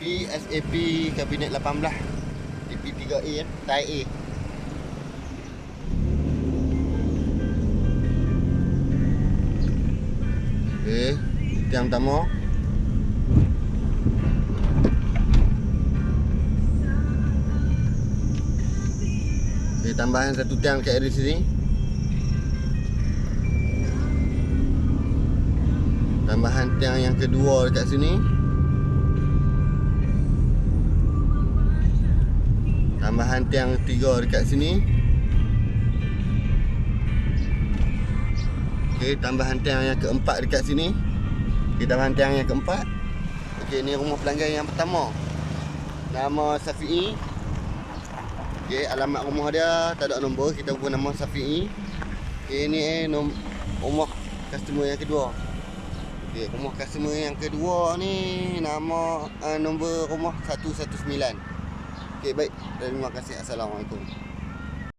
PSAP Kabinet 18 DP3A kan Tai A Okay Tiang pertama. Okay tambahan satu tiang kat area sini. Tambahan tiang yang kedua dekat sini Tambahan tiang tiga dekat sini. Okey, tambahan tiang yang keempat dekat sini. Okey, tambahan tiang yang keempat. Okey, ni rumah pelanggan yang pertama. Nama Safi'i Okey, alamat rumah dia tak ada nombor Kita pun nama Safi'i Okey, ni eh rumah customer yang kedua. Okey, rumah customer yang kedua ni Nama uh, nombor rumah 119 Okey, baik. Terima kasih. Assalamualaikum